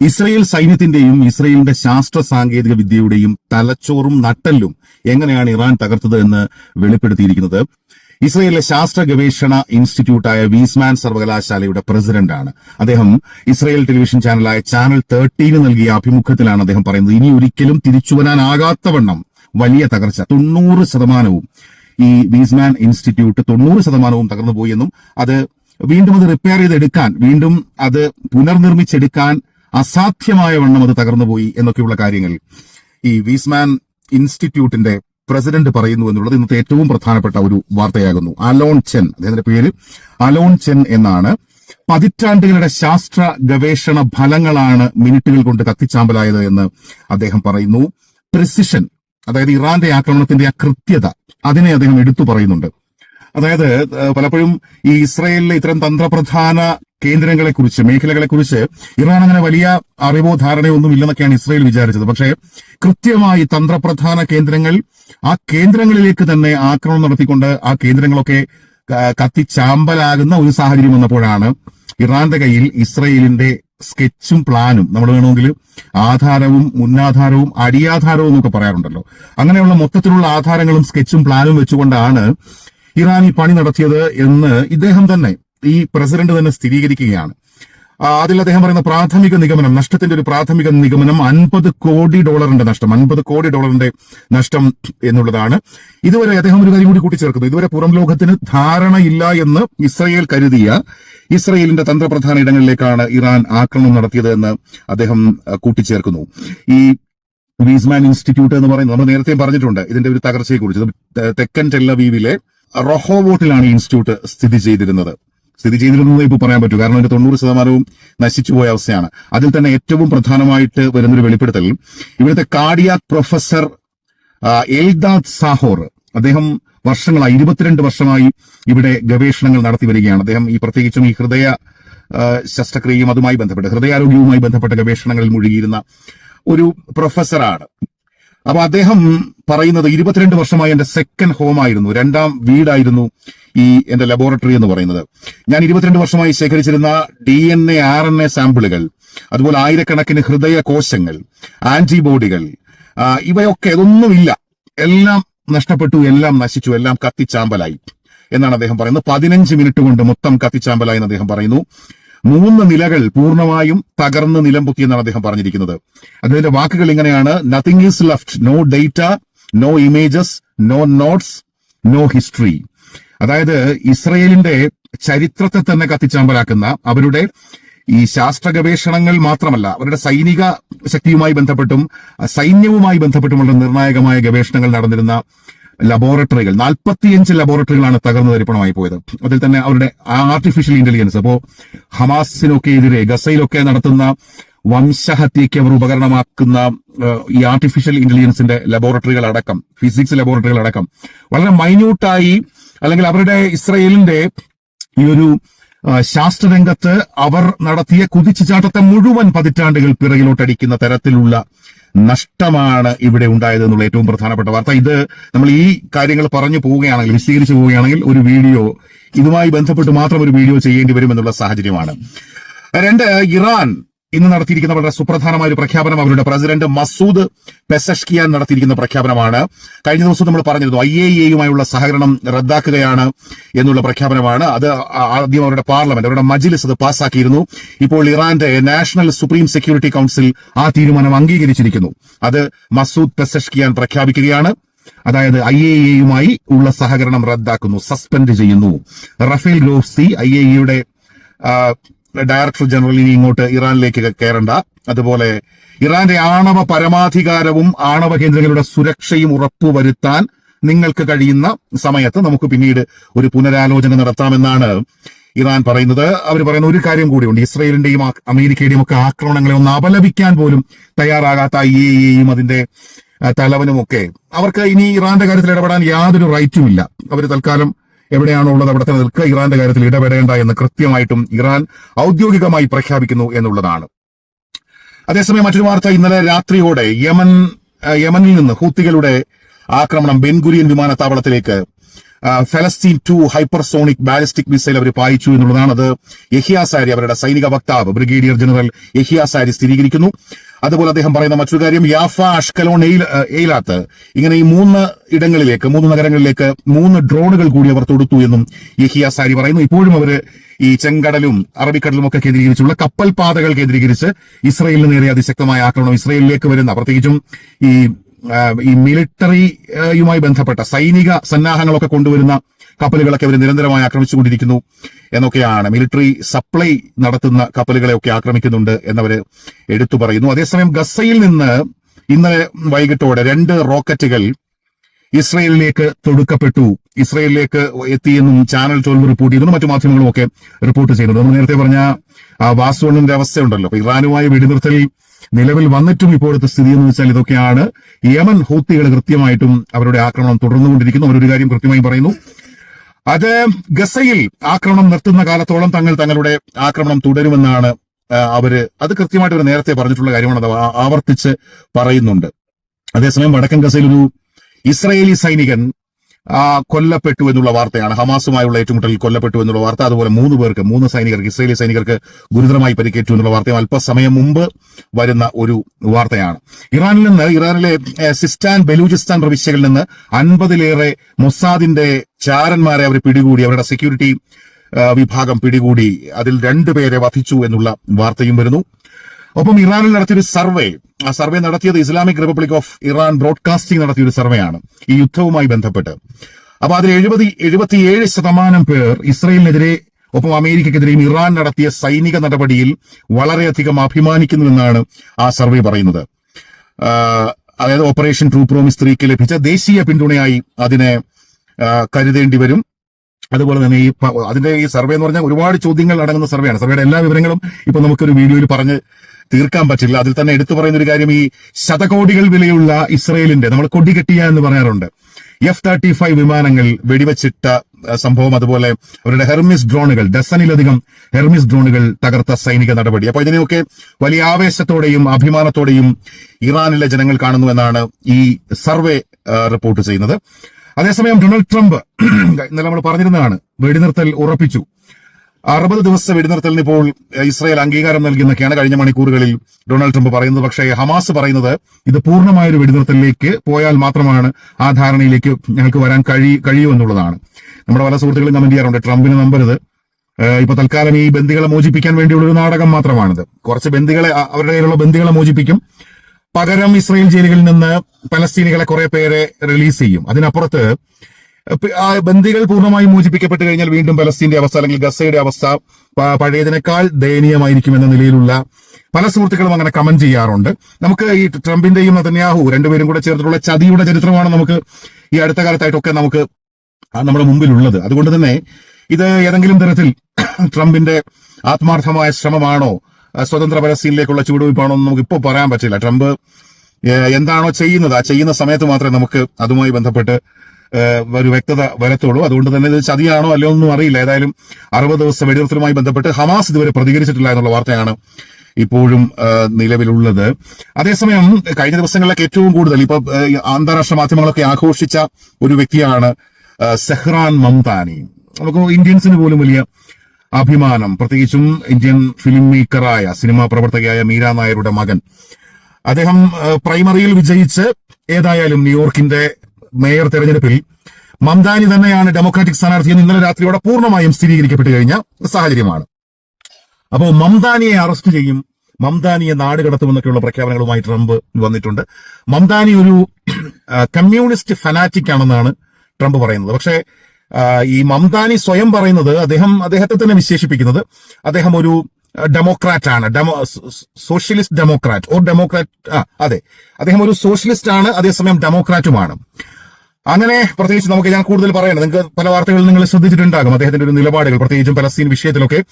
Israel സൈന്യത്തിന്റെയും ഇസ്രയേലിന്റെ ശാസ്ത്ര സാങ്കേതിക വിദ്യയുടെയും തലച്ചോറും നട്ടല്ലും എങ്ങനെയാണ് ഇറാൻ തകർത്തത് എന്ന് വെളിപ്പെടുത്തിയിരിക്കുന്നത്? ഇസ്രയേലിലെ ശാസ്ത്ര ഗവേഷണ ഇൻസ്റ്റിറ്റ്യൂട്ടായ വീസ്മാൻ സർവകലാശാലയുടെ പ്രസിഡന്റാണ്. അദ്ദേഹം ഇസ്രയേൽ ടെലിവിഷൻ ചാനലായ ചാനൽ തേർട്ടീന് നൽകിയ അഭിമുഖത്തിലാണ് അദ്ദേഹം പറയുന്നത്. ഇനി ഒരിക്കലും തിരിച്ചുവരാനാകാത്തവണ്ണം വലിയ തകർച്ച. തൊണ്ണൂറ് ശതമാനവും ഈ വീസ്മാൻ ഇൻസ്റ്റിറ്റ്യൂട്ട് തൊണ്ണൂറ് ശതമാനവും തകർന്നുപോയി എന്നും അത് വീണ്ടും അത് റിപ്പയർ ചെയ്തെടുക്കാൻ വീണ്ടും അത് പുനർനിർമ്മിച്ചെടുക്കാൻ അസാധ്യമായ വണ്ണം അത് തകർന്നുപോയി എന്നൊക്കെയുള്ള കാര്യങ്ങൾ ഈ വീസ്മാൻ ഇൻസ്റ്റിറ്റ്യൂട്ടിന്റെ പ്രസിഡന്റ് പറയുന്നു എന്നുള്ളത് ഇന്നത്തെ ഏറ്റവും പ്രധാനപ്പെട്ട ഒരു വാർത്തയാകുന്നു. അലോൺ ചെൻ അദ്ദേഹത്തിന്റെ പേര് അലോൺ ചെൻ എന്നാണ്. പതിറ്റാണ്ടുകളുടെ ശാസ്ത്ര ഗവേഷണ ഫലങ്ങളാണ് മിനിറ്റുകൾ കൊണ്ട് കത്തിച്ചാമ്പലായത് എന്ന് അദ്ദേഹം പറയുന്നു. പ്രിസിഷൻ അതായത് ഇറാന്റെ ആക്രമണത്തിന്റെ ആ കൃത്യത അതിനെ അദ്ദേഹം എടുത്തു പറയുന്നുണ്ട്. അതായത് പലപ്പോഴും ഈ ഇസ്രയേലിലെ ഇത്തരം തന്ത്രപ്രധാന കേന്ദ്രങ്ങളെ കുറിച്ച് മേഖലകളെ കുറിച്ച് ഇറാൻ അങ്ങനെ വലിയ അറിവോ ധാരണയോ ഒന്നും ഇല്ലെന്നൊക്കെയാണ് ഇസ്രയേൽ വിചാരിച്ചത്. പക്ഷേ കൃത്യമായി തന്ത്രപ്രധാന കേന്ദ്രങ്ങൾ ആ കേന്ദ്രങ്ങളിലേക്ക് തന്നെ ആക്രമണം നടത്തിക്കൊണ്ട് ആ കേന്ദ്രങ്ങളൊക്കെ കത്തിച്ചാമ്പലാകുന്ന ഒരു സാഹചര്യം വന്നപ്പോഴാണ് ഇറാന്റെ കയ്യിൽ ഇസ്രയേലിന്റെ സ്കെച്ചും പ്ലാനും നമ്മൾ വേണമെങ്കിൽ ആധാരവും മുന്നാധാരവും അടിയാധാരവും എന്നൊക്കെ പറയാറുണ്ടല്ലോ. അങ്ങനെയുള്ള മൊത്തത്തിലുള്ള ആധാരങ്ങളും സ്കെച്ചും പ്ലാനും വെച്ചുകൊണ്ടാണ് ഇറാൻ ഈ പണി നടത്തിയത് എന്ന് ഇദ്ദേഹം തന്നെ ഈ പ്രസിഡന്റ് തന്നെ സ്ഥിരീകരിക്കുകയാണ്. അതിൽ അദ്ദേഹം പറയുന്ന പ്രാഥമിക നിഗമനം നഷ്ടത്തിന്റെ ഒരു പ്രാഥമിക നിഗമനം അൻപത് കോടി ഡോളറിന്റെ നഷ്ടം അൻപത് കോടി ഡോളറിന്റെ നഷ്ടം എന്നുള്ളതാണ്. ഇതുവരെ അദ്ദേഹം ഒരു കാര്യം കൂടി കൂട്ടിച്ചേർക്കുന്നു. ഇതുവരെ പുറം ലോകത്തിന് ധാരണയില്ല എന്ന് ഇസ്രയേൽ കരുതിയ ഇസ്രയേലിന്റെ തന്ത്രപ്രധാന ഇടങ്ങളിലേക്കാണ് ഇറാൻ ആക്രമണം നടത്തിയത് എന്ന് അദ്ദേഹം കൂട്ടിച്ചേർക്കുന്നു. ഈ വീസ്മാൻ ഇൻസ്റ്റിറ്റ്യൂട്ട് എന്ന് പറയുന്നത് നമ്മൾ നേരത്തെ പറഞ്ഞിട്ടുണ്ട്. ഇതിന്റെ ഒരു തകർച്ചയെ കുറിച്ച് ഇത് തെക്കൻ ടെല്ലവീവിലെ റൊഹോവോട്ടിലാണ് ഈ ഇൻസ്റ്റിറ്റ്യൂട്ട് സ്ഥിതി ചെയ്തിരുന്നത്. സ്ഥിതി ചെയ്തിരുന്നത് ഇപ്പോൾ പറയാൻ പറ്റൂ. കാരണം അതിന്റെ തൊണ്ണൂറ് ശതമാനവും നശിച്ചുപോയ അവസ്ഥയാണ്. അതിൽ തന്നെ ഏറ്റവും പ്രധാനമായിട്ട് വരുന്നൊരു വെളിപ്പെടുത്തൽ ഇവിടുത്തെ കാർഡിയാക് പ്രൊഫസർ എൽദാദ് സാഹോർ. അദ്ദേഹം വർഷങ്ങളായി ഇരുപത്തിരണ്ട് വർഷമായി ഇവിടെ ഗവേഷണങ്ങൾ നടത്തി വരികയാണ്. അദ്ദേഹം ഈ പ്രത്യേകിച്ചും ഈ ഹൃദയ ശസ്ത്രക്രിയയും അതുമായി ബന്ധപ്പെട്ട് ഹൃദയാരോഗ്യവുമായി ബന്ധപ്പെട്ട ഗവേഷണങ്ങളിൽ മുഴുകിയിരുന്ന ഒരു പ്രൊഫസറാണ്. അപ്പൊ അദ്ദേഹം പറയുന്നത് ഇരുപത്തിരണ്ട് വർഷമായി എന്റെ സെക്കൻഡ് ഹോം ആയിരുന്നു. രണ്ടാം വീടായിരുന്നു ഈ എന്റെ ലബോറട്ടറി എന്ന് പറയുന്നത്. ഞാൻ ഇരുപത്തിരണ്ട് വർഷമായി ശേഖരിച്ചിരുന്ന D N A R N A സാമ്പിളുകൾ അതുപോലെ ആയിരക്കണക്കിന് ഹൃദയ കോശങ്ങൾ ആന്റിബോഡികൾ ഇവയൊക്കെ ഇതൊന്നുമില്ല. എല്ലാം നഷ്ടപ്പെട്ടു എല്ലാം നശിച്ചു എല്ലാം കത്തിച്ചാമ്പലായി എന്നാണ് അദ്ദേഹം പറയുന്നത്. പതിനഞ്ച് മിനിറ്റ് കൊണ്ട് മൊത്തം കത്തിച്ചാമ്പലായി എന്ന് അദ്ദേഹം പറയുന്നു. മൂന്ന് നിലകൾ പൂർണമായും തകർന്ന് നിലംപൊക്കി എന്നാണ് അദ്ദേഹം പറഞ്ഞിരിക്കുന്നത്. അദ്ദേഹത്തിന്റെ വാക്കുകൾ ഇങ്ങനെയാണ്. Nothing is left no data no images no notes no history അതായത് ഇസ്രയേലിന്റെ ചരിത്രത്തെ തന്നെ കത്തിച്ചാമ്പലാക്കുന്ന അവരുടെ ഈ ശാസ്ത്ര ഗവേഷണങ്ങൾ മാത്രമല്ല അവരുടെ സൈനിക ശക്തിയുമായി ബന്ധപ്പെട്ടും സൈന്യവുമായി ബന്ധപ്പെട്ടുമുള്ള നിർണായകമായ ഗവേഷണങ്ങൾ നടന്നിരുന്ന ലബോറട്ടറികൾ നാൽപ്പത്തിയഞ്ച് ലബോറട്ടറികളാണ് തകർന്നു തരിപ്പണമായി പോയത്. അതിൽ തന്നെ അവരുടെ ആർട്ടിഫിഷ്യൽ ഇന്റലിജൻസ് അപ്പോ ഹമാസിനൊക്കെ എതിരെ ഗസയിലൊക്കെ നടത്തുന്ന വംശഹത്യയ്ക്ക് അവർ ഉപകരണമാക്കുന്ന ഈ ആർട്ടിഫിഷ്യൽ ഇന്റലിജൻസിന്റെ ലബോറട്ടറികൾ അടക്കം ഫിസിക്സ് ലബോറട്ടറികൾ അടക്കം വളരെ മൈന്യൂട്ടായി അല്ലെങ്കിൽ അവരുടെ ഇസ്രയേലിന്റെ ഈ ഒരു ശാസ്ത്രരംഗത്ത് അവർ നടത്തിയ കുതിച്ചുചാട്ടത്തെ മുഴുവൻ പതിറ്റാണ്ടുകൾ പിറകിലോട്ടടിക്കുന്ന തരത്തിലുള്ള നഷ്ടമാണ് ഇവിടെ ഉണ്ടായത് എന്നുള്ള ഏറ്റവും പ്രധാനപ്പെട്ട വാർത്ത. ഇത് നമ്മൾ ഈ കാര്യങ്ങൾ പറഞ്ഞു പോവുകയാണെങ്കിൽ വിശദീകരിച്ചു പോവുകയാണെങ്കിൽ ഒരു വീഡിയോ ഇതുമായി ബന്ധപ്പെട്ട് മാത്രം ഒരു വീഡിയോ ചെയ്യേണ്ടി വരും എന്നുള്ള സാഹചര്യമാണ്. രണ്ട് ഇറാൻ ഇന്ന് നടത്തിയിരിക്കുന്ന വളരെ സുപ്രധാനമായ ഒരു പ്രഖ്യാപനം അവരുടെ പ്രസിഡന്റ് മസൂദ് പെസഷ്കിയാൻ നടത്തിയിരിക്കുന്ന പ്രഖ്യാപനമാണ്. കഴിഞ്ഞ ദിവസം നമ്മൾ പറഞ്ഞിരുന്നു ഐ എ എയുമായുള്ള സഹകരണം റദ്ദാക്കുകയാണ് എന്നുള്ള പ്രഖ്യാപനമാണ്. അത് ആദ്യം അവരുടെ പാർലമെന്റ് അവരുടെ മജിലിസ് അത് പാസ്സാക്കിയിരുന്നു. ഇപ്പോൾ ഇറാന്റെ നാഷണൽ സുപ്രീം സെക്യൂരിറ്റി കൌൺസിൽ ആ തീരുമാനം അംഗീകരിച്ചിരിക്കുന്നു. അത് മസൂദ് പെസഷ്കിയാൻ പ്രഖ്യാപിക്കുകയാണ്. അതായത് ഐ എ എയുമായി ഉള്ള സഹകരണം റദ്ദാക്കുന്നു സസ്പെൻഡ് ചെയ്യുന്നു. റഫേൽ ഗ്രോസി ഐ എ എയുടെ ഡയറക്ടർ ജനറൽ ഇനി ഇങ്ങോട്ട് ഇറാനിലേക്ക് കയറണ്ട. അതുപോലെ ഇറാന്റെ ആണവ പരമാധികാരവും ആണവ കേന്ദ്രങ്ങളുടെ സുരക്ഷയും ഉറപ്പുവരുത്താൻ നിങ്ങൾക്ക് കഴിയുന്ന സമയത്ത് നമുക്ക് പിന്നീട് ഒരു പുനരാലോചന നടത്താമെന്നാണ് ഇറാൻ പറയുന്നത്. അവർ പറയുന്ന ഒരു കാര്യം കൂടിയുണ്ട്. ഇസ്രയേലിന്റെയും അമേരിക്കയുടെയും ഒക്കെ ആക്രമണങ്ങളെ ഒന്ന് അപലപിക്കാൻ പോലും തയ്യാറാകാത്ത ഐ എയും അതിന്റെ തലവനും തലവനുമൊക്കെ. അവർക്ക് ഇനി ഇറാന്റെ കാര്യത്തിൽ ഇടപെടാൻ യാതൊരു റൈറ്റും ഇല്ല അവർ തൽക്കാലം എവിടെയാണോ ഉള്ളത് അവിടെ തന്നെ നിൽക്കുക ഇറാന്റെ കാര്യത്തിൽ ഇടപെടേണ്ട എന്ന് കൃത്യമായിട്ടും ഇറാൻ ഔദ്യോഗികമായി പ്രഖ്യാപിക്കുന്നു എന്നുള്ളതാണ്. അതേസമയം മറ്റൊരു വാർത്ത ഇന്നലെ രാത്രിയോടെ യമൻ യമനിൽ നിന്ന് ഹൂത്തികളുടെ ആക്രമണം ബെൻഗുരിയൻ വിമാനത്താവളത്തിലേക്ക് ഫലസ്തീൻ ടു ഹൈപ്പർസോണിക് ബാലിസ്റ്റിക് മിസൈൽ അവർ പായിച്ചു എന്നുള്ളതാണ്. അത് യഹിയാസാരി അവരുടെ സൈനിക വക്താവ് ബ്രിഗേഡിയർ ജനറൽ യഹിയാസാരി സ്ഥിരീകരിക്കുന്നു. അതുപോലെ അദ്ദേഹം പറയുന്ന മറ്റൊരു കാര്യം യാഫ അഷ്കലോൺ എയിലാത്ത്. ഇങ്ങനെ ഈ മൂന്ന് ഇടങ്ങളിലേക്ക് മൂന്ന് നഗരങ്ങളിലേക്ക് മൂന്ന് ഡ്രോണുകൾ കൂടി അവർ തൊടുത്തു എന്നും യഹിയ സാരി പറയുന്നു. ഇപ്പോഴും അവർ ഈ ചെങ്കടലും അറബിക്കടലും ഒക്കെ കേന്ദ്രീകരിച്ചുള്ള കപ്പൽ പാതകൾ കേന്ദ്രീകരിച്ച് ഇസ്രയേലിന് നേരെ അതിശക്തമായ ആക്രമണം ഇസ്രയേലിലേക്ക് വരുന്ന പ്രത്യേകിച്ചും ഈ ഈ മിലിറ്ററിയുമായി ബന്ധപ്പെട്ട സൈനിക സന്നാഹങ്ങളൊക്കെ കൊണ്ടുവരുന്ന കപ്പലുകളൊക്കെ അവർ നിരന്തരമായി ആക്രമിച്ചുകൊണ്ടിരിക്കുന്നു എന്നൊക്കെയാണ്. മിലിറ്ററി സപ്ലൈ നടത്തുന്ന കപ്പലുകളെയൊക്കെ ആക്രമിക്കുന്നുണ്ട് എന്നവര് എടുത്തു പറയുന്നു. അതേസമയം ഗസയിൽ നിന്ന് ഇന്നലെ വൈകിട്ടോടെ രണ്ട് റോക്കറ്റുകൾ ഇസ്രയേലിലേക്ക് തൊടുക്കപ്പെട്ടു. ഇസ്രയേലിലേക്ക് എത്തിയെന്നും ചാനൽ ട്വൽവ് റിപ്പോർട്ട് ചെയ്തു മറ്റു മാധ്യമങ്ങളും ഒക്കെ റിപ്പോർട്ട് ചെയ്യുന്നുണ്ട് നമ്മൾ നേരത്തെ പറഞ്ഞ ആ വാസുവണ്ണിന്റെ അവസ്ഥയുണ്ടല്ലോ. അപ്പൊ ഇറാനുമായി വെടിനിർത്തൽ നിലവിൽ വന്നിട്ടും ഇപ്പോഴത്തെ സ്ഥിതി എന്ന് വെച്ചാൽ ഇതൊക്കെയാണ്. യമൻ ഹൂത്തികൾ കൃത്യമായിട്ടും അവരുടെ ആക്രമണം തുടർന്നുകൊണ്ടിരിക്കുന്നു. അവരൊരു കാര്യം കൃത്യമായി പറയുന്നു. അത് ഗസയിൽ ആക്രമണം നിർത്തുന്ന കാലത്തോളം തങ്ങൾ തങ്ങളുടെ ആക്രമണം തുടരുമെന്നാണ് അവർ അത് കൃത്യമായിട്ട് അവർ നേരത്തെ പറഞ്ഞിട്ടുള്ള കാര്യമാണ് അത് ആവർത്തിച്ച് പറയുന്നുണ്ട്. അതേസമയം വടക്കൻ ഗസയിൽ ഒരു ഇസ്രയേലി സൈനികൻ കൊല്ലപ്പെട്ടു എന്നുള്ള വാർത്തയാണ്. ഹമാസുമായുള്ള ഏറ്റുമുട്ടലിൽ കൊല്ലപ്പെട്ടു എന്നുള്ള വാർത്ത. അതുപോലെ മൂന്ന് പേർക്ക് മൂന്ന് സൈനികർക്ക് ഇസ്രയേലി സൈനികർക്ക് ഗുരുതരമായി പരിക്കേറ്റു എന്നുള്ള വാർത്തയും അല്പസമയം മുമ്പ് വരുന്ന ഒരു വാർത്തയാണ്. ഇറാനിൽ നിന്ന് ഇറാനിലെ സിസ്റ്റാൻ ബലൂചിസ്ഥാൻ പ്രവിശ്യകളിൽ നിന്ന് അൻപതിലേറെ മൊസാദിന്റെ ചാരന്മാരെ അവർ പിടികൂടി അവരുടെ സെക്യൂരിറ്റി വിഭാഗം പിടികൂടി. അതിൽ രണ്ടുപേരെ വധിച്ചു എന്നുള്ള വാർത്തയും വരുന്നു. ഒപ്പം ഇറാനിൽ നടത്തിയൊരു സർവേ. ആ സർവേ നടത്തിയത് Islamic Republic of Iran Broadcasting നടത്തിയൊരു സർവേയാണ് ഈ യുദ്ധവുമായി ബന്ധപ്പെട്ട്. അപ്പൊ അതിൽ എഴുപത് എഴുപത്തിയേഴ് ശതമാനം പേർ ഇസ്രയേലിനെതിരെ ഒപ്പം അമേരിക്കക്കെതിരെയും ഇറാൻ നടത്തിയ സൈനിക നടപടിയിൽ വളരെയധികം അഭിമാനിക്കുന്നുവെന്നാണ് ആ സർവേ പറയുന്നത്. അതായത് ഓപ്പറേഷൻ ട്രൂ പ്രോമിസ് ത്രീക്ക് ലഭിച്ച ദേശീയ പിന്തുണയായി അതിനെ കരുതേണ്ടി വരും. അതുപോലെ തന്നെ ഈ അതിന്റെ ഈ സർവേ എന്ന് പറഞ്ഞാൽ ഒരുപാട് ചോദ്യങ്ങൾ അടങ്ങുന്ന സർവേയാണ്. സർവേയുടെ എല്ലാ വിവരങ്ങളും ഇപ്പൊ നമുക്കൊരു വീഡിയോയിൽ പറഞ്ഞ് തീർക്കാൻ പറ്റില്ല. അതിൽ തന്നെ എടുത്തു പറയുന്ന ഒരു കാര്യം ഈ ശതകോടികൾ വിലയുള്ള ഇസ്രയേലിന്റെ നമ്മൾ കൊടികെട്ടിയ എന്ന് പറയാറുണ്ട്. എഫ് തേർട്ടി ഫൈവ് വിമാനങ്ങൾ വെടിവെച്ചിട്ട സംഭവം അതുപോലെ അവരുടെ ഹെർമിസ് ഡ്രോണുകൾ ഡസനിലധികം ഹെർമിസ് ഡ്രോണുകൾ തകർത്ത സൈനിക നടപടി. അപ്പൊ ഇതിനെയൊക്കെ വലിയ ആവേശത്തോടെയും അഭിമാനത്തോടെയും ഇറാനിലെ ജനങ്ങൾ കാണുന്നു എന്നാണ് ഈ സർവേ റിപ്പോർട്ട് ചെയ്യുന്നത്. അതേസമയം ഡൊണാൾഡ് ട്രംപ് ഇന്നലെ നമ്മൾ പറഞ്ഞിരുന്നതാണ് വെടിനിർത്തൽ ഉറപ്പിച്ചു. അറുപത് ദിവസത്തെ വെടിനിർത്തലിന് ഇപ്പോൾ ഇസ്രായേൽ അംഗീകാരം നൽകുന്നൊക്കെയാണ് കഴിഞ്ഞ മണിക്കൂറുകളിൽ ഡൊണാൾഡ് ട്രംപ് പറയുന്നത്. പക്ഷേ ഹമാസ് പറയുന്നത് ഇത് പൂർണമായ ഒരു വെടിനിർത്തലിലേക്ക് പോയാൽ മാത്രമാണ് ആ ധാരണയിലേക്ക് ഞങ്ങൾക്ക് വരാൻ കഴി കഴിയൂ എന്നുള്ളതാണ്. നമ്മുടെ പല സുഹൃത്തുക്കളും കമന്റ് ചെയ്യാറുണ്ട്. ട്രംപിന് നമ്പരുത്. ഇപ്പൊ തൽക്കാലം ഈ ബന്ദികളെ മോചിപ്പിക്കാൻ വേണ്ടിയുള്ള ഒരു നാടകം മാത്രമാണിത്. കുറച്ച് ബന്ദികളെ അവരുടെ കയ്യിലുള്ള ബന്ദികളെ മോചിപ്പിക്കും. പകരം ഇസ്രായേൽ ജയിലുകളിൽ നിന്ന് പലസ്തീനികളെ കുറെ പേരെ റിലീസ് ചെയ്യും. അതിനപ്പുറത്ത് ബന്ദികൾ പൂർണമായും മോചിപ്പിക്കപ്പെട്ട് കഴിഞ്ഞാൽ വീണ്ടും പലസ്തീന്റെ അവസ്ഥ അല്ലെങ്കിൽ ഗസയുടെ അവസ്ഥ പഴയതിനേക്കാൾ ദയനീയമായിരിക്കും എന്ന നിലയിലുള്ള പല സുഹൃത്തുക്കളും അങ്ങനെ കമന്റ് ചെയ്യാറുണ്ട്. നമുക്ക് ഈ ട്രംപിന്റെയും നതന്യാഹു രണ്ടുപേരും കൂടെ ചേർത്തിട്ടുള്ള ചതിയുടെ ചരിത്രമാണ് നമുക്ക് ഈ അടുത്ത കാലത്തായിട്ടൊക്കെ നമുക്ക് നമ്മുടെ മുമ്പിലുള്ളത്. അതുകൊണ്ട് തന്നെ ഇത് ഏതെങ്കിലും തരത്തിൽ ട്രംപിന്റെ ആത്മാർത്ഥമായ ശ്രമമാണോ സ്വതന്ത്ര പലസ്തീനിലേക്കുള്ള ചുവടുവയ്പ്പാണോ എന്ന് നമുക്ക് ഇപ്പോൾ പറയാൻ പറ്റില്ല. ട്രംപ് എന്താണോ ചെയ്യുന്നത്? ആ ചെയ്യുന്ന സമയത്ത് മാത്രമേ നമുക്ക് അതുമായി ബന്ധപ്പെട്ട് ഒരു വ്യക്തത വരത്തുള്ളൂ. അതുകൊണ്ട് തന്നെ ഇത് ചതിയാണോ അല്ലയോ ഒന്നും അറിയില്ല. ഏതായാലും അറുപത് ദിവസത്തെ വെടിനിർത്തലുമായി ബന്ധപ്പെട്ട് ഹമാസ് ഇതുവരെ പ്രതികരിച്ചിട്ടില്ല എന്നുള്ള വാർത്തയാണ് ഇപ്പോഴും നിലവിലുള്ളത്. അതേസമയം കഴിഞ്ഞ ദിവസങ്ങളിലൊക്കെ ഏറ്റവും കൂടുതൽ ഇപ്പൊ അന്താരാഷ്ട്ര മാധ്യമങ്ങളൊക്കെ ആഘോഷിച്ച ഒരു വ്യക്തിയാണ് സെഹ്റാൻ മംതാനി. നമുക്ക് ഇന്ത്യൻസിന് പോലും വലിയ അഭിമാനം. പ്രത്യേകിച്ചും ഇന്ത്യൻ ഫിലിം മേക്കറായ സിനിമാ പ്രവർത്തകയായ മീര നായരുടെ മകൻ. അദ്ദേഹം പ്രൈമറിയിൽ വിജയിച്ച് ഏതായാലും ന്യൂയോർക്കിന്റെ മേയർ തെരഞ്ഞെടുപ്പിൽ മംദാനി തന്നെയാണ് ഡെമോക്രാറ്റിക് സ്ഥാനാർത്ഥി എന്ന് ഇന്നലെ രാത്രിയോടെ പൂർണമായും സ്ഥിരീകരിക്കപ്പെട്ട് കഴിഞ്ഞ സാഹചര്യമാണ്. അപ്പോൾ മംദാനിയെ അറസ്റ്റ് ചെയ്യും. മംദാനിയെ നാട് കടത്തുമെന്നൊക്കെയുള്ള പ്രഖ്യാപനങ്ങളുമായി ട്രംപ് വന്നിട്ടുണ്ട്. മംദാനി ഒരു കമ്മ്യൂണിസ്റ്റ് ഫനാറ്റിക് ആണെന്നാണ് ട്രംപ് പറയുന്നത്. പക്ഷേ ഈ മംദാനി സ്വയം പറയുന്നത് അദ്ദേഹം അദ്ദേഹത്തെ തന്നെ വിശേഷിപ്പിക്കുന്നത് അദ്ദേഹം ഒരു ഡെമോക്രാറ്റ് ആണ്. Demo socialist Democrat or Democrat അതെ. അദ്ദേഹം ഒരു സോഷ്യലിസ്റ്റ് ആണ് അതേസമയം ഡെമോക്രാറ്റുമാണ് അങ്ങനെ പ്രത്യേകിച്ച് നമുക്ക് ഞാൻ കൂടുതൽ പറയണം നിങ്ങൾക്ക് പല വാർത്തകളിൽ നിങ്ങൾ ശ്രദ്ധിച്ചിട്ടുണ്ടാകും അദ്ദേഹത്തിന്റെ ഒരു നിലപാടുകൾ. പ്രത്യേകിച്ചും പലസ്തീൻ വിഷയത്തിലൊക്കെ.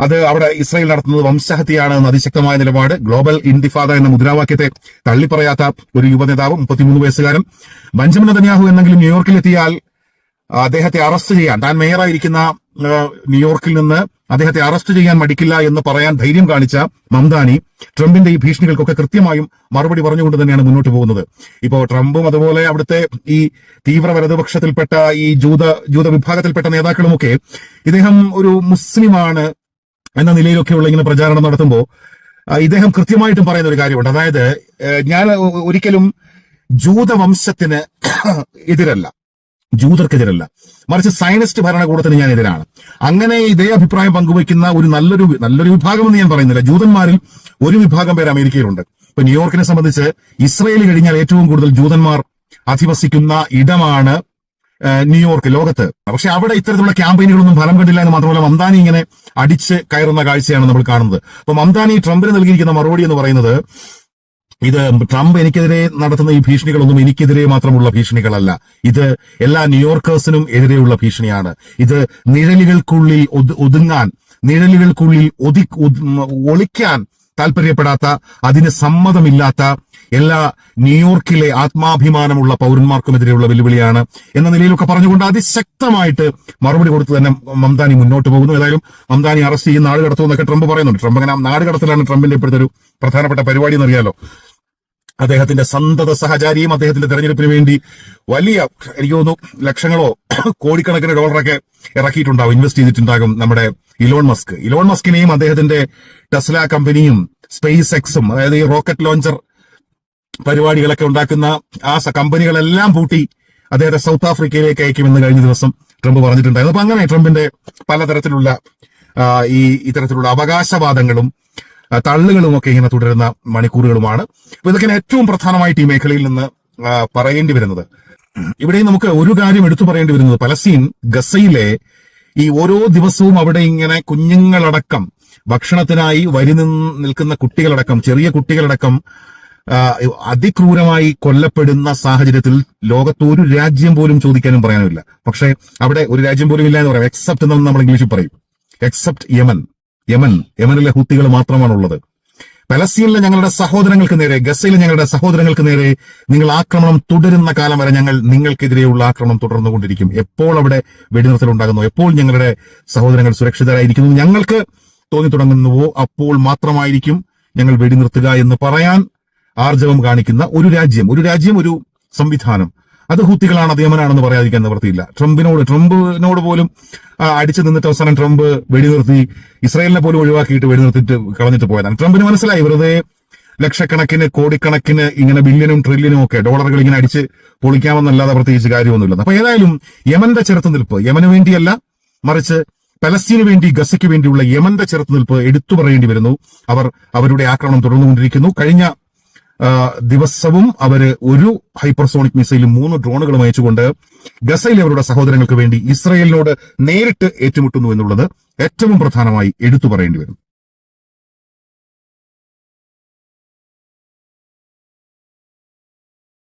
അത് അവിടെ ഇസ്രായേൽ നടത്തുന്നത് വംശഹത്യയാണ് എന്ന അതിശക്തമായ നിലപാട്. ഗ്ലോബൽ ഇൻതിഫാദ എന്ന മുദ്രാവാക്യത്തെ തള്ളിപ്പറയാത്ത ഒരു യുവനേതാവ് മുപ്പത്തിമൂന്ന് വയസ്സുകാരൻ ബഞ്ചമിൻ നതന്യാഹു എന്നെങ്കിലും ന്യൂയോർക്കിലെത്തിയാൽ അദ്ദേഹത്തെ അറസ്റ്റ് ചെയ്യാൻ താൻ മേയറായിരിക്കുന്ന ന്യൂയോർക്കിൽ നിന്ന് അദ്ദേഹത്തെ അറസ്റ്റ് ചെയ്യാൻ മടിക്കില്ല എന്ന് പറയാൻ ധൈര്യം കാണിച്ച മംദാനി ട്രംപിന്റെ ഈ ഭീഷണികൾക്കൊക്കെ കൃത്യമായും മറുപടി പറഞ്ഞുകൊണ്ട് തന്നെയാണ് മുന്നോട്ട് പോകുന്നത്. ഇപ്പോ ട്രംപും അതുപോലെ അവിടുത്തെ ഈ തീവ്ര വലതുപക്ഷത്തിൽപ്പെട്ട ഈ ജൂത ജൂത വിഭാഗത്തിൽപ്പെട്ട നേതാക്കളുമൊക്കെ ഇദ്ദേഹം ഒരു മുസ്ലിമാണ് എന്ന നിലയിലൊക്കെയുള്ള ഇങ്ങനെ പ്രചാരണം നടത്തുമ്പോൾ ഇദ്ദേഹം കൃത്യമായിട്ടും പറയുന്ന ഒരു കാര്യമുണ്ട്. അതായത് ഞാൻ ഒരിക്കലും ജൂതവംശത്തിന് എതിരല്ല. ജൂതർക്കെതിരല്ല. മറിച്ച് സയനിസ്റ്റ് ഭരണകൂടത്തിന് ഞാൻ എതിരാണ്. അങ്ങനെ ഇതേ അഭിപ്രായം പങ്കുവയ്ക്കുന്ന ഒരു നല്ലൊരു നല്ലൊരു വിഭാഗം എന്ന് ഞാൻ പറയുന്നില്ല. ജൂതന്മാരിൽ ഒരു വിഭാഗം പേര് അമേരിക്കയിലുണ്ട്. ഇപ്പൊ ന്യൂയോർക്കിനെ സംബന്ധിച്ച് ഇസ്രയേൽ കഴിഞ്ഞാൽ ഏറ്റവും കൂടുതൽ ജൂതന്മാർ അധിവസിക്കുന്ന ഇടമാണ് ന്യൂയോർക്ക് ലോകത്ത്. പക്ഷെ അവിടെ ഇത്തരത്തിലുള്ള ക്യാമ്പയിനുകളൊന്നും ഫലം കണ്ടില്ല എന്ന് മാത്രമല്ല മംദാനി ഇങ്ങനെ അടിച്ച് കയറുന്ന കാഴ്ചയാണ് നമ്മൾ കാണുന്നത്. അപ്പൊ മംദാനി ട്രംപിന് നൽകിയിരിക്കുന്ന മറുപടി എന്ന് പറയുന്നത് ഇത് ട്രംപ് എനിക്കെതിരെ നടത്തുന്ന ഈ ഭീഷണികളൊന്നും എനിക്കെതിരെ മാത്രമുള്ള ഭീഷണികളല്ല. ഇത് എല്ലാ ന്യൂയോർക്കേഴ്സിനും എതിരെയുള്ള ഭീഷണിയാണ്. ഇത് നിഴലുകൾക്കുള്ളിൽ ഒതുങ്ങാൻ നിഴലുകൾക്കുള്ളിൽ ഒതി ഒളിക്കാൻ താല്പര്യപ്പെടാത്ത അതിന് സമ്മതമില്ലാത്ത എല്ലാ ന്യൂയോർക്കിലെ ആത്മാഭിമാനമുള്ള പൗരന്മാർക്കുമെതിരെയുള്ള വെല്ലുവിളിയാണ് എന്ന നിലയിലൊക്കെ പറഞ്ഞുകൊണ്ട് അതിശക്തമായിട്ട് മറുപടി കൊടുത്ത് തന്നെ മംതാനി മുന്നോട്ട് പോകുന്നു. ഏതായാലും മംതാനി അറസ്റ്റ് ചെയ്യുന്ന നാട് കടത്തുമെന്നൊക്കെ ട്രംപ് പറയുന്നുണ്ട്. ട്രംപ് അങ്ങനെ നാട് കടത്തലാണ് ട്രംപിന്റെ ഇപ്പോഴത്തെ ഒരു പ്രധാനപ്പെട്ട പരിപാടി എന്നറിയാലോ. അദ്ദേഹത്തിന്റെ സന്തത സഹചാരിയും അദ്ദേഹത്തിന്റെ തെരഞ്ഞെടുപ്പിന് വേണ്ടി വലിയ എനിക്ക് തോന്നുന്നു ലക്ഷങ്ങളോ കോടിക്കണക്കിന് ഡോളറൊക്കെ ഇറക്കിയിട്ടുണ്ടാവും ഇൻവെസ്റ്റ് ചെയ്തിട്ടുണ്ടാകും നമ്മുടെ ഇലോൺ മസ്ക്. ഇലോൺ മസ്കിനെയും അദ്ദേഹത്തിന്റെ ടെസ്ല കമ്പനിയും സ്പേസ് എക്സും അതായത് ഈ റോക്കറ്റ് ലോഞ്ചർ പരിപാടികളൊക്കെ ഉണ്ടാക്കുന്ന ആ കമ്പനികളെല്ലാം പൂട്ടി അദ്ദേഹത്തെ സൗത്ത് ആഫ്രിക്കയിലേക്ക് അയക്കുമെന്ന് കഴിഞ്ഞ ദിവസം ട്രംപ് പറഞ്ഞിട്ടുണ്ടായിരുന്നു. അപ്പൊ അങ്ങനെ ട്രംപിന്റെ പലതരത്തിലുള്ള ഈ ഇത്തരത്തിലുള്ള അവകാശവാദങ്ങളും ആ, തള്ളുകളും ഒക്കെ ഇങ്ങനെ തുടരുന്ന മണിക്കൂറുകളുമാണ്. അപ്പൊ ഇതൊക്കെയാണ് ഏറ്റവും പ്രധാനമായിട്ട് ഈ മേഖലയിൽ നിന്ന് പറയേണ്ടി വരുന്നത്. ഇവിടെയും നമുക്ക് ഒരു കാര്യം എടുത്തു പറയേണ്ടി വരുന്നത്. പലസ്തീൻ ഗസയിലെ ഈ ഓരോ ദിവസവും അവിടെ ഇങ്ങനെ കുഞ്ഞുങ്ങളടക്കം ഭക്ഷണത്തിനായി വരി നിൽക്കുന്ന കുട്ടികളടക്കം ചെറിയ കുട്ടികളടക്കം അതിക്രൂരമായി കൊല്ലപ്പെടുന്ന സാഹചര്യത്തിൽ ലോകത്ത് ഒരു രാജ്യം പോലും ചോദിക്കാനും പറയാനുമില്ല. പക്ഷേ അവിടെ ഒരു രാജ്യം പോലും ഇല്ല എന്ന് പറയാം. എക്സെപ്റ്റ് എന്ന് നമ്മൾ ഇംഗ്ലീഷിൽ പറയും. എക്സെപ്റ്റ് യമൻ യമൻ യമനിലെ ഹൂത്തികൾ മാത്രമാണുള്ളത്. പലസ്തീനിലെ ഞങ്ങളുടെ സഹോദരങ്ങൾക്ക് നേരെ ഗസയിലെ ഞങ്ങളുടെ സഹോദരങ്ങൾക്ക് നേരെ നിങ്ങൾ ആക്രമണം തുടരുന്ന കാലം വരെ ഞങ്ങൾ നിങ്ങൾക്കെതിരെയുള്ള ആക്രമണം തുടർന്നുകൊണ്ടിരിക്കും. എപ്പോൾ അവിടെ വെടിനിർത്തൽ ഉണ്ടാകുന്നു? എപ്പോൾ ഞങ്ങളുടെ സഹോദരങ്ങൾ സുരക്ഷിതരായിരിക്കുന്നു? ഞങ്ങൾക്ക് തോന്നി തുടങ്ങുന്നുവോ? അപ്പോൾ മാത്രമായിരിക്കും ഞങ്ങൾ വെടിനിർത്തുക എന്ന് പറയാൻ ആർജവം കാണിക്കുന്ന ഒരു രാജ്യം ഒരു രാജ്യം ഒരു സംവിധാനം. അത് ഹുത്തികളാണ് അത് യമനാണെന്ന് പറയാതിരിക്കാൻ നിവൃത്തിയില്ല. ട്രംപിനോട് ട്രംപിനോട് പോലും അടിച്ചു നിന്നിട്ട് അവസാനം ട്രംപ് വെടിനിർത്തി ഇസ്രായേലിനെ പോലും ഒഴിവാക്കിയിട്ട് വെടിനിർത്തിട്ട് കളഞ്ഞിട്ട് പോയതാണ്. ട്രംപിന് മനസ്സിലായി വെറുതെ ലക്ഷക്കണക്കിന് കോടിക്കണക്കിന് ഇങ്ങനെ ബില്യനും ട്രില്യനും ഒക്കെ ഡോളറുകൾ ഇങ്ങനെ അടിച്ച് പൊളിക്കാമെന്നല്ലാതെ പ്രത്യേകിച്ച് കാര്യമൊന്നുമില്ല. അപ്പൊ ഏതായാലും യമന്റെ ചെറുത്തുനിൽപ്പ് യമന് വേണ്ടിയല്ല മറിച്ച് പലസ്തീന് വേണ്ടി ഗസയ്ക്ക് വേണ്ടിയുള്ള യമന്റെ ചെറുത്തുനിൽപ്പ് എടുത്തു പറയേണ്ടി വരുന്നു. അവർ അവരുടെ ആക്രമണം തുടർന്നുകൊണ്ടിരിക്കുന്നു. കഴിഞ്ഞ ദിവസവും അവർ ഒരു ഹൈപ്പർസോണിക് മിസൈലും മൂന്ന് ഡ്രോണുകളും അയച്ചുകൊണ്ട് ഗസയിലെ അവരുടെ സഹോദരങ്ങൾക്ക് വേണ്ടി ഇസ്രയേലിനോട് നേരിട്ട് ഏറ്റുമുട്ടുന്നു എന്നുള്ളത് ഏറ്റവും പ്രധാനമായി എടുത്തു പറയേണ്ടി വരും.